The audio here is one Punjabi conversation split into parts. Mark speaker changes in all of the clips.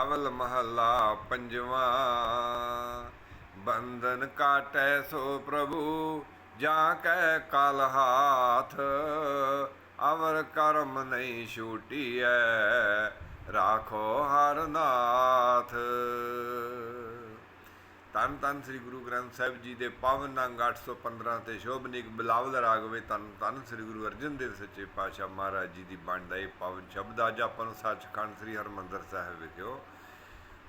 Speaker 1: ਅਵਲ ਮਹੱਲਾ ਪੰਜਵਾਂ। ਬੰਧਨ ਕਾਟੈ ਸੋ ਪ੍ਰਭੂ, ਜਾ ਕੈ ਕਲ ਹਾਥ। ਅਵਰ ਕਰਮ ਨਹੀਂ ਛੂਟੀਐ, ਰਾਖੋ ਹਰ ਨਾਥ ਤਨ ਧੰਨ ਸ੍ਰੀ ਗੁਰੂ ਗ੍ਰੰਥ ਸਾਹਿਬ ਜੀ ਦੇ ਪਾਵਨ ਅੰਗ 815 ਤੇ ਸ਼ੋਭਨੀਕ ਬਿਲਾਵਲ ਰਾਗ ਧੰਨ ਧੰਨ ਸ੍ਰੀ ਗੁਰੂ ਅਰਜਨ ਦੇਵ ਸੱਚੇ ਪਾਤਸ਼ਾਹ ਮਹਾਰਾਜ ਜੀ ਦੀ ਬਾਣੀ ਦਾ ਇਹ ਪਾਵਨ ਸ਼ਬਦ ਅੱਜ ਆਪਾਂ ਨੂੰ ਸੱਚਖੰਡ ਸ੍ਰੀ ਹਰਮੰਦਰ ਸਾਹਿਬ ਵਿਖਿਓ।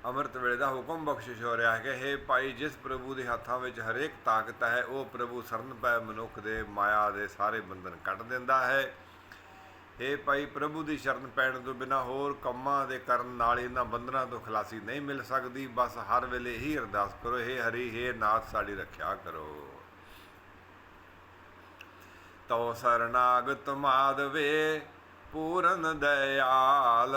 Speaker 1: ਅੰਮ੍ਰਿਤ ਵੇਲੇ ਦਾ ਹੁਕਮ ਬਖਸ਼ਿਸ਼ ਹੋ ਰਿਹਾ ਹੈ ਕਿ हे ਭਾਈ, ਜਿਸ ਪ੍ਰਭੂ ਦੇ ਹੱਥਾਂ ਵਿੱਚ ਹਰੇਕ ਤਾਕਤ ਹੈ, ਉਹ ਪ੍ਰਭੂ ਸਰਨ ਪੈ ਮਨੁੱਖ ਦੇ ਮਾਇਆ ਦੇ ਸਾਰੇ ਬੰਧਨ ਕੱਟ ਦਿੰਦਾ ਹੈ। हे ਭਾਈ ਪ੍ਰਭੂ ਦੀ ਸ਼ਰਨ ਪੈਣ ਤੋਂ ਬਿਨਾ ਹੋਰ ਕੰਮਾਂ ਦੇ ਕਰਨ ਨਾਲ ਇਹਨਾਂ ਬੰਧਨਾਂ ਤੋਂ ਖਲਾਸੀ ਨਹੀਂ ਮਿਲ ਸਕਦੀ ਬਸ ਹਰ ਵੇਲੇ ਹੀ ਅਰਦਾਸ ਕਰੋ हे ਹਰੀ हे ਨਾਥ ਸਾਡੀ ਰੱਖਿਆ ਕਰੋ ਤੋ ਸਰਨਾਗਤ ਮਾਧਵੇ ਪੂਰਨ ਦਇਆਲ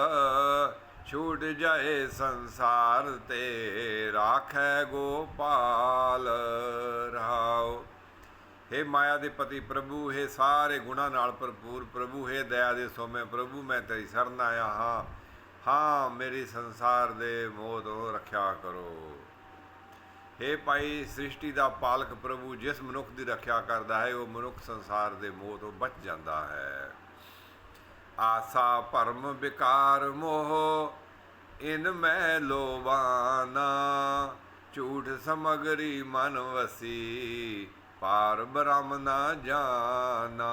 Speaker 1: ਛੂਟ ਜਾਏ ਸੰਸਾਰ ਤੇ ਰਾਖੈ ਗੋਪਾਲ ਰਹਾਓ हे ਮਾਇਆ ਦੇ ਪਤੀ ਪ੍ਰਭੂ हे ਸਾਰੇ ਗੁਣਾ ਨਾਲ ਭਰਪੂਰ ਪ੍ਰਭੂ हे ਦਇਆ ਦੇ ਸੋਮੇ ਪ੍ਰਭੂ ਮੈਂ ਤੇਰੀ ਸ਼ਰਨ ਆਇਆ ਹਾਂ ਹਾਂ ਮੇਰੀ ਸੰਸਾਰ ਦੇ ਮੋਹ ਤੋਂ ਰੱਖਿਆ ਕਰੋ हे ਭਾਈ ਸ੍ਰਿਸ਼ਟੀ ਦਾ ਪਾਲਕ ਪ੍ਰਭੂ ਜਿਸ ਮਨੁੱਖ ਦੀ ਰੱਖਿਆ ਕਰਦਾ ਹੈ ਉਹ ਮਨੁੱਖ ਸੰਸਾਰ ਦੇ ਮੋਹ ਤੋਂ ਬਚ ਜਾਂਦਾ ਹੈ ਆਸਾ ਭਰਮ ਵਿਕਾਰ ਮੋਹ ਇਨ ਮੈਂ ਲੋਵਾਨਾ ਝੂਠ ਸਮਗਰੀ ਮਨ ਵਸੀ ਪਾਰ ਬ੍ਰਹਮ ਨਾ ਜਾਣਾ।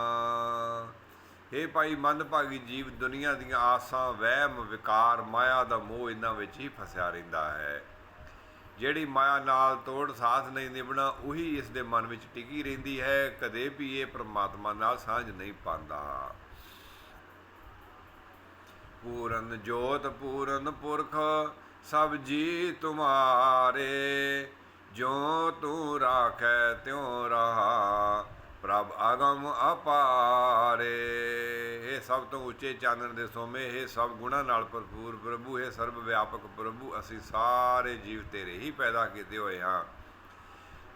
Speaker 1: हे ਭਾਈ ਮੰਦਭਾਗੀ ਜੀਵ, ਦੁਨੀਆ ਦੀਆਂ ਆਸਾਂ, ਵਹਿਮ, ਵਿਕਾਰ, ਮਾਇਆ ਦਾ ਮੋਹ ਇਹਨਾਂ ਵਿੱਚ ਹੀ ਫਸਿਆ ਰਹਿੰਦਾ ਹੈ। ਜਿਹੜੀ ਮਾਇਆ ਨਾਲ ਤੋੜ ਸਾਥ ਨਹੀਂ ਨਿਭਣਾ, ਉਹੀ ਇਸ ਦੇ ਮਨ ਵਿੱਚ ਟਿਕੀ ਰਹਿੰਦੀ ਹੈ। ਕਦੇ ਵੀ ਇਹ ਪ੍ਰਮਾਤਮਾ ਨਾਲ ਸਾਂਝ ਨਹੀਂ ਪਾਉਂਦਾ। ਪੂਰਨ ਜੋਤ, ਪੂਰਨ ਪੁਰਖ, ਸਭ ਜੀ ਤੁਮਾਰੇ। ਜੋ ਤੂੰ ਰਾਖੈ ਤਿਉ ਰਹਾ, ਪ੍ਰਭ ਅਗਮ ਅਪਾਰੇ। ਇਹ ਸਭ ਤੋਂ ਉੱਚੇ ਚਾਨਣ ਦੇ ਸੋਮੇ, ਇਹ ਸਭ ਗੁਣਾ ਨਾਲ ਭਰਪੂਰ ਪ੍ਰਭੂ, ਇਹ ਸਰਬ ਵਿਆਪਕ ਪ੍ਰਭੂ, ਅਸੀਂ ਸਾਰੇ ਜੀਵ ਤੇਰੇ ਹੀ ਪੈਦਾ ਕੀਤੇ ਹੋਏ ਹਾਂ।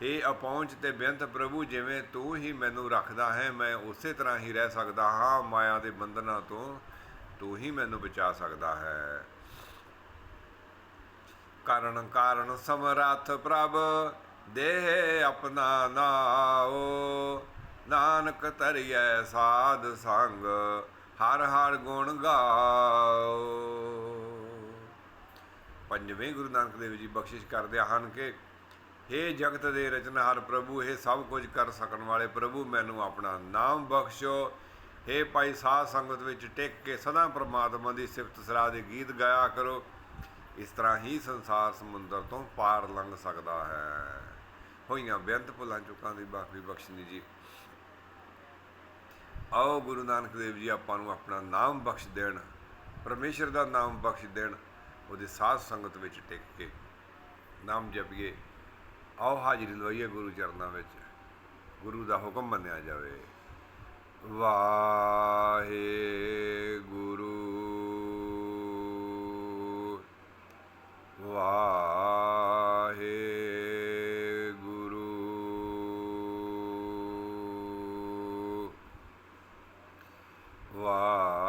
Speaker 1: ਇਹ ਅਪਹੁੰਚ ਤੇ ਬੇਅੰਤ ਪ੍ਰਭੂ, ਜਿਵੇਂ ਤੂੰ ਹੀ ਮੈਨੂੰ ਰੱਖਦਾ ਹੈ, ਮੈਂ ਉਸੇ ਤਰ੍ਹਾਂ ਹੀ ਰਹਿ ਸਕਦਾ ਹਾਂ, ਮਾਇਆ ਦੇ ਬੰਧਨਾਂ ਤੋਂ ਤੂੰ ਹੀ ਮੈਨੂੰ ਬਚਾ ਸਕਦਾ ਹੈ। ਕਰਨ ਕਾਰਨ ਸਮਰੱਥ ਪ੍ਰਭ, ਦੇਹ ਆਪਣਾ ਨਾਓ ਨਾਨਕ ਤਰੀਐ ਸਾਧ ਸੰਗ, ਹਰ ਹਰ ਗੁਣ ਗਾਓ ਪੰਜਵੇਂ ਗੁਰੂ ਨਾਨਕ ਦੇਵ ਜੀ ਬਖਸ਼ਿਸ਼ ਕਰਦੇ ਹਨ ਕਿ हे ਜਗਤ ਦੇ ਰਚਨਹਾਰ ਪ੍ਰਭੂ ਇਹ ਸਭ ਕੁਝ ਕਰ ਸਕਣ ਵਾਲੇ ਪ੍ਰਭੂ, ਮੈਨੂੰ ਆਪਣਾ ਨਾਮ ਬਖਸ਼ੋ। हे ਭਾਈ ਸਾਧ ਸੰਗਤ ਵਿੱਚ ਟਿਕ ਕੇ ਸਦਾ ਪ੍ਰਮਾਤਮਾ ਦੀ ਸਿਫਤ ਸਲਾਹ ਦੇ ਗੀਤ ਗਾਇਆ ਕਰੋ। ਇਸ ਤਰ੍ਹਾਂ ਹੀ ਸੰਸਾਰ ਸਮੁੰਦਰ ਤੋਂ ਪਾਰ ਲੰਘ ਸਕਦਾ ਹੈ। ਹੋਈਆਂ ਬੇਅੰਤ ਭੁੱਲਾਂ ਚੁੱਕਾਂ ਦੀ ਬਾਖੀ ਬਖਸ਼ਣੀ ਜੀ। ਆਓ ਗੁਰੂ ਨਾਨਕ ਦੇਵ ਜੀ, ਆਪਾਂ ਨੂੰ ਆਪਣਾ ਨਾਮ ਬਖਸ਼ ਦੇਣ, ਪਰਮੇਸ਼ਰ ਦਾ ਨਾਮ ਬਖਸ਼ ਦੇਣ, ਉਹਦੀ ਸਾਧ ਸੰਗਤ ਵਿੱਚ ਟਿਕ ਕੇ ਨਾਮ ਜਪੀਏ। ਆਓ ਹਾਜ਼ਰੀ ਲਵਾਈਏ ਗੁਰੂ ਚਰਨਾਂ ਵਿੱਚ। ਗੁਰੂ ਦਾ ਹੁਕਮ ਮੰਨਿਆ ਜਾਵੇ। ਵਾਹਿਗੁਰੂ ah.